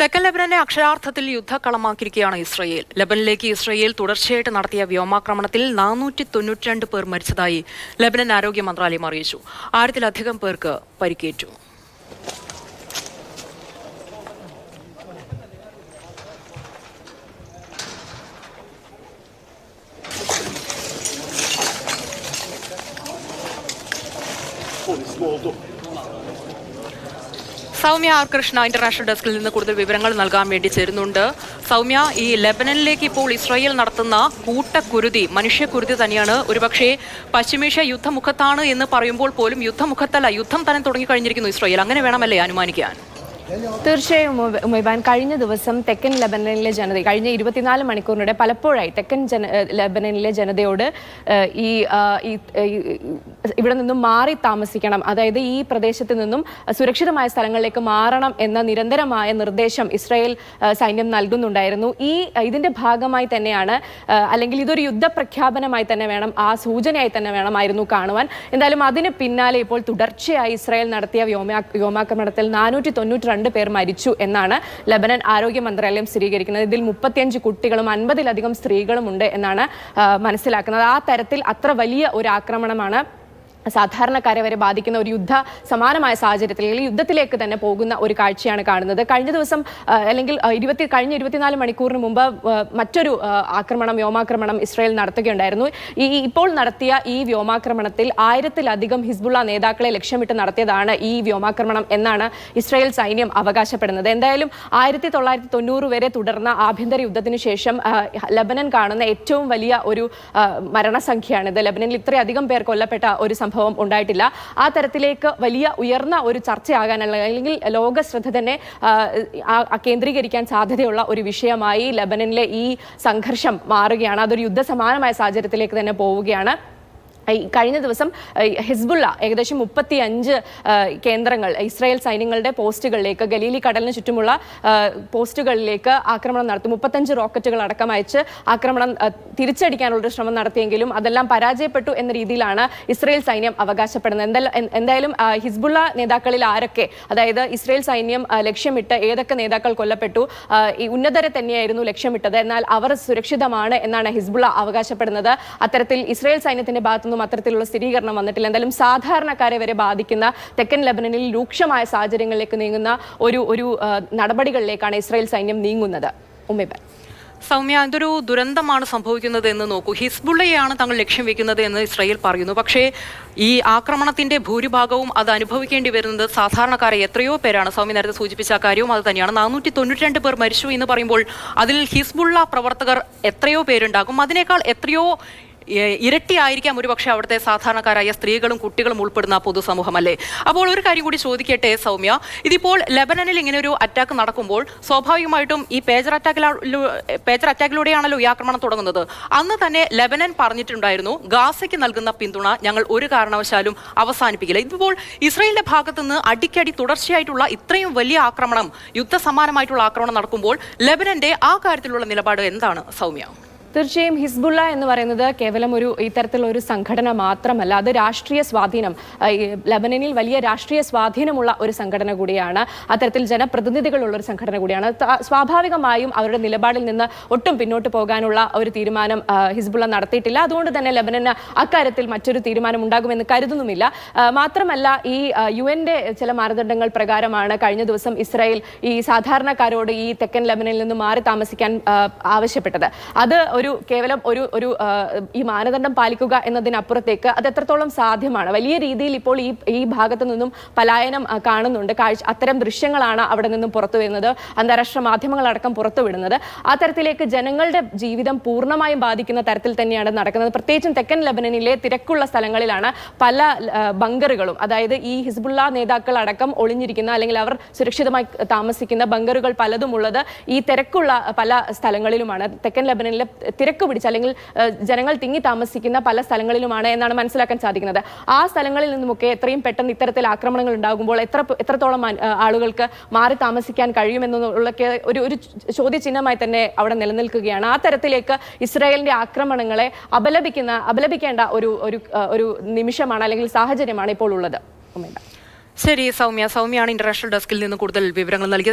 തെക്കൻ ലെബനനെ അക്ഷരാർത്ഥത്തിൽ യുദ്ധക്കളമാക്കിയിരിക്കുകയാണ് Israel. ലെബനിലേക്ക് Israel തുടർച്ചയായിട്ട് നടത്തിയ വ്യോമാക്രമണത്തിൽ നാനൂറ്റി തൊണ്ണൂറ്റിരണ്ട് പേർ മരിച്ചതായി ലെബനൻ ആരോഗ്യ മന്ത്രാലയം അറിയിച്ചു. ആയിരത്തിലധികം പേർക്ക് പരിക്കേറ്റു. Polis oldu. Soumya R Krishna international ഡെസ്കിൽ നിന്ന് കൂടുതൽ വിവരങ്ങൾ നൽകാൻ വേണ്ടി ചേരുന്നുണ്ട്. സൗമ്യ ഈ ലെബനനിലേക്ക് ഇപ്പോൾ ഇസ്രായേൽ നടത്തുന്ന കൂട്ടക്കുരുതി മനുഷ്യക്കുരുതി തന്നെയാണ്. ഒരുപക്ഷെ പശ്ചിമേഷ്യ യുദ്ധമുഖത്താണ് എന്ന് പറയുമ്പോൾ പോലും യുദ്ധമുഖത്തല്ല യുദ്ധം തന്നെ തുടങ്ങിക്കഴിഞ്ഞിരിക്കുന്നു ഇസ്രായേൽ. അങ്ങനെ വേണമല്ലേ അനുമാനിക്കാൻ? തീർച്ചയായും ഉമ- ഉമൈബാൻ കഴിഞ്ഞ ദിവസം തെക്കൻ ലബനനിലെ ജനത കഴിഞ്ഞ ഇരുപത്തിനാല് മണിക്കൂറിനിടെ പലപ്പോഴായി തെക്കൻ ജന ലബനനിലെ ജനതയോട് ഈ ഇവിടെ നിന്നും മാറി താമസിക്കണം. അതായത് ഈ പ്രദേശത്ത് നിന്നും സുരക്ഷിതമായ സ്ഥലങ്ങളിലേക്ക് മാറണം എന്ന നിരന്തരമായ നിർദ്ദേശം ഇസ്രായേൽ സൈന്യം നൽകുന്നുണ്ടായിരുന്നു. ഈ ഇതിന്റെ ഭാഗമായി തന്നെയാണ് അല്ലെങ്കിൽ ഇതൊരു യുദ്ധപ്രഖ്യാപനമായി തന്നെ വേണം ആ സൂചനയായി തന്നെ വേണമായിരുന്നു കാണുവാൻ. എന്തായാലും അതിന് പിന്നാലെ ഇപ്പോൾ തുടർച്ചയായി ഇസ്രായേൽ നടത്തിയ വ്യോമാ വ്യോമാക്രമണത്തിൽ നാനൂറ്റി രണ്ട് പേർ മരിച്ചു എന്നാണ് ലബനൻ ആരോഗ്യ മന്ത്രാലയം സ്ഥിരീകരിക്കുന്നത്. ഇതിൽ മുപ്പത്തിയഞ്ച് കുട്ടികളും അൻപതിലധികം സ്ത്രീകളും ഉണ്ട് എന്നാണ് മനസ്സിലാക്കുന്നത്. ആ തരത്തിൽ അത്ര വലിയ ഒരു ആക്രമണമാണ് സാധാരണക്കാരെ വരെ ബാധിക്കുന്ന ഒരു യുദ്ധ സമാനമായ സാഹചര്യത്തിൽ അല്ലെങ്കിൽ യുദ്ധത്തിലേക്ക് തന്നെ പോകുന്ന ഒരു കാഴ്ചയാണ് കാണുന്നത്. കഴിഞ്ഞ ദിവസം അല്ലെങ്കിൽ ഇരുപത്തി കഴിഞ്ഞ ഇരുപത്തിനാല് മണിക്കൂറിന് മുമ്പ് മറ്റൊരു ആക്രമണം വ്യോമാക്രമണം ഇസ്രായേൽ നടത്തുകയുണ്ടായിരുന്നു. ഈ ഇപ്പോൾ നടത്തിയ ഈ വ്യോമാക്രമണത്തിൽ ആയിരത്തിലധികം ഹിസ്ബുള്ള നേതാക്കളെ ലക്ഷ്യമിട്ട് നടത്തിയതാണ് ഈ വ്യോമാക്രമണം എന്നാണ് ഇസ്രായേൽ സൈന്യം അവകാശപ്പെടുന്നത്. എന്തായാലും ആയിരത്തി തൊള്ളായിരത്തി തൊണ്ണൂറ് വരെ തുടർന്ന ആഭ്യന്തര യുദ്ധത്തിന് ശേഷം ലബനൻ കാണുന്ന ഏറ്റവും വലിയ ഒരു മരണസംഖ്യയാണിത്. ലബനനിൽ ഇത്രയധികം പേർ കൊല്ലപ്പെട്ട ഒരു സംഭവം ഉണ്ടായിട്ടില്ല. ആ തരത്തിലേക്ക് വലിയ ഉയർന്ന ഒരു ചർച്ചയാകാനുള്ള അല്ലെങ്കിൽ ലോക ശ്രദ്ധ തന്നെ കേന്ദ്രീകരിക്കാൻ സാധ്യതയുള്ള ഒരു വിഷയമായി ലബനനിലെ ഈ സംഘർഷം മാറുകയാണ്. അതൊരു യുദ്ധസമാനമായ സാഹചര്യത്തിലേക്ക് തന്നെ പോവുകയാണ്. കഴിഞ്ഞ ദിവസം ഹിസ്ബുള്ള ഏകദേശം മുപ്പത്തി അഞ്ച് കേന്ദ്രങ്ങൾ ഇസ്രായേൽ സൈന്യങ്ങളുടെ പോസ്റ്റുകളിലേക്ക് ഗലീലി കടലിന് ചുറ്റുമുള്ള പോസ്റ്റുകളിലേക്ക് ആക്രമണം നടത്തി. മുപ്പത്തഞ്ച് റോക്കറ്റുകൾ അടക്കം അയച്ച് ആക്രമണം തിരിച്ചടിക്കാനുള്ള ശ്രമം നടത്തിയെങ്കിലും അതെല്ലാം പരാജയപ്പെട്ടു എന്ന രീതിയിലാണ് ഇസ്രായേൽ സൈന്യം അവകാശപ്പെടുന്നത്. എന്തായാലും ഹിസ്ബുള്ള നേതാക്കളിൽ ആരൊക്കെ അതായത് ഇസ്രായേൽ സൈന്യം ലക്ഷ്യമിട്ട് ഏതൊക്കെ നേതാക്കൾ കൊല്ലപ്പെട്ടു ഈ ഉന്നതരെ തന്നെയായിരുന്നു ലക്ഷ്യമിട്ടത്. എന്നാൽ അവർ സുരക്ഷിതമാണ് എന്നാണ് ഹിസ്ബുള്ള അവകാശപ്പെടുന്നത്. അത്തരത്തിൽ ഇസ്രായേൽ സൈന്യത്തിന്റെ ഭാഗത്തുനിന്നും അത്തരത്തിലുള്ള സ്ഥിരീകരണം വന്നിട്ടില്ല. എന്തായാലും സാധാരണക്കാരെ വരെ ബാധിക്കുന്ന തെക്കൻ ലബനനിൽ രൂക്ഷമായ സാഹചര്യങ്ങളിലേക്ക് നീങ്ങുന്ന ഒരു ഒരു നടപടികളിലേക്കാണ് ഇസ്രായേൽ സൈന്യം നീങ്ങുന്നത്. ഉമ്മേബൻ സൗമ്യ എന്തൊരു ദുരന്തമാണ് സംഭവിക്കുന്നത് എന്ന് നോക്കൂ. ഹിസ്ബുള്ളയാണ് തങ്ങൾ ലക്ഷ്യം വെക്കുന്നത് എന്ന് ഇസ്രായേൽ പറയുന്നു. പക്ഷേ ഈ ആക്രമണത്തിന്റെ ഭൂരിഭാഗവും അത് അനുഭവിക്കേണ്ടി വരുന്നത് സാധാരണക്കാരെ എത്രയോ പേരാണ്. സൗമ്യ നേരത്തെ സൂചിപ്പിച്ച കാര്യവും അത് തന്നെയാണ്. നാനൂറ്റി തൊണ്ണൂറ്റി പേർ മരിച്ചു എന്ന് പറയുമ്പോൾ അതിൽ ഹിസ്ബുള്ള പ്രവർത്തകർ എത്രയോ പേരുണ്ടാകും. അതിനേക്കാൾ എത്രയോ ഇരട്ടിയായിരിക്കാം ഒരുപക്ഷെ അവിടുത്തെ സാധാരണക്കാരായ സ്ത്രീകളും കുട്ടികളും ഉൾപ്പെടുന്ന പൊതുസമൂഹം അല്ലേ അപ്പോൾ ഒരു കാര്യം കൂടി ചോദിക്കട്ടെ സൗമ്യ. ഇതിപ്പോൾ ലെബനനിൽ ഇങ്ങനെ ഒരു അറ്റാക്ക് നടക്കുമ്പോൾ സ്വാഭാവികമായിട്ടും ഈ പേജർ അറ്റാക്കിലൂ പേജർ അറ്റാക്കിലൂടെയാണല്ലോ ഈ ആക്രമണം തുടങ്ങുന്നത്. അന്ന് തന്നെ ലെബനൻ പറഞ്ഞിട്ടുണ്ടായിരുന്നു ഗാസയ്ക്ക് നൽകുന്ന പിന്തുണ ഞങ്ങൾ ഒരു കാരണവശാലും അവസാനിപ്പിക്കില്ല. ഇതിപ്പോൾ ഇസ്രയേലിന്റെ ഭാഗത്തു നിന്ന് അടിക്കടി തുടർച്ചയായിട്ടുള്ള ഇത്രയും വലിയ ആക്രമണം യുദ്ധസമാനമായിട്ടുള്ള ആക്രമണം നടക്കുമ്പോൾ ലെബനന്റെ ആ കാര്യത്തിലുള്ള നിലപാട് എന്താണ് സൗമ്യ? തീർച്ചയായും ഹിസ്ബുള്ള എന്ന് പറയുന്നത് കേവലം ഒരു ഇത്തരത്തിലുള്ള ഒരു സംഘടന മാത്രമല്ല. അത് രാഷ്ട്രീയ സ്വാധീനം ലബനനിൽ വലിയ രാഷ്ട്രീയ സ്വാധീനമുള്ള ഒരു സംഘടന കൂടിയാണ്. അത്തരത്തിൽ ജനപ്രതിനിധികളുള്ള ഒരു സംഘടന കൂടിയാണ്. സ്വാഭാവികമായും അവരുടെ നിലപാടിൽ നിന്ന് ഒട്ടും പിന്നോട്ട് പോകാനുള്ള ഒരു തീരുമാനം ഹിസ്ബുള്ള നടത്തിയിട്ടില്ല. അതുകൊണ്ട് തന്നെ ലബനന് അക്കാര്യത്തിൽ മറ്റൊരു തീരുമാനം ഉണ്ടാകുമെന്ന് കരുതുന്നുമില്ല. മാത്രമല്ല ഈ യു എന്റെ ചില മാനദണ്ഡങ്ങൾ പ്രകാരമാണ് കഴിഞ്ഞ ദിവസം ഇസ്രായേൽ ഈ സാധാരണക്കാരോട് ഈ തെക്കൻ ലബനനിൽ നിന്ന് മാറി താമസിക്കാൻ ആവശ്യപ്പെട്ടത്. അത് ഒരു കേവലം ഒരു ഒരു ഈ മാനദണ്ഡം പാലിക്കുക എന്നതിനപ്പുറത്തേക്ക് അത് എത്രത്തോളം സാധ്യമാണ്? വലിയ രീതിയിൽ ഇപ്പോൾ ഈ ഈ ഭാഗത്തു നിന്നും പലായനം കാണുന്നുണ്ട്. കാഴ്ച അത്തരം ദൃശ്യങ്ങളാണ് അവിടെ നിന്നും പുറത്തു വരുന്നത്. അന്താരാഷ്ട്ര മാധ്യമങ്ങളടക്കം പുറത്തുവിടുന്നത് ആ തരത്തിലേക്ക് ജനങ്ങളുടെ ജീവിതം പൂർണമായും ബാധിക്കുന്ന തരത്തിൽ തന്നെയാണ് നടക്കുന്നത്. പ്രത്യേകിച്ചും തെക്കൻ ലബനനിലെ തിരക്കുള്ള സ്ഥലങ്ങളിലാണ് പല ബങ്കറുകളും അതായത് ഈ ഹിസ്ബുള്ള നേതാക്കൾ അടക്കം ഒളിഞ്ഞിരിക്കുന്ന അല്ലെങ്കിൽ അവർ സുരക്ഷിതമായി താമസിക്കുന്ന ബങ്കറുകൾ പലതും ഉള്ളത് ഈ തിരക്കുള്ള പല സ്ഥലങ്ങളിലുമാണ്. തെക്കൻ ലബനനിലെ തിരക്ക് പിടിച്ച അല്ലെങ്കിൽ ജനങ്ങൾ തിങ്ങി താമസിക്കുന്ന പല സ്ഥലങ്ങളിലുമാണ് എന്നാണ് മനസ്സിലാക്കാൻ സാധിക്കുന്നത്. ആ സ്ഥലങ്ങളിൽ നിന്നുമൊക്കെ എത്രയും പെട്ടെന്ന് ഇത്തരത്തിൽ ആക്രമണങ്ങൾ ഉണ്ടാകുമ്പോൾ എത്ര എത്രത്തോളം ആളുകൾക്ക് മാറി താമസിക്കാൻ കഴിയുമെന്നുള്ളൊക്കെ ഒരു ഒരു ചോദ്യചിഹ്നമായി തന്നെ അവിടെ നിലനിൽക്കുകയാണ്. ആ തരത്തിലേക്ക് ഇസ്രായേലിന്റെ ആക്രമണങ്ങളെ അപലപിക്കുന്ന അപലപിക്കേണ്ട ഒരു ഒരു നിമിഷമാണ് അല്ലെങ്കിൽ സാഹചര്യമാണ് ഇപ്പോൾ ഉള്ളത്. ശരി സൗമ്യ. സൗമ്യയാണ് ഇന്റർനാഷണൽ ഡെസ്കിൽ നിന്ന് കൂടുതൽ വിവരങ്ങൾ നൽകിയത്.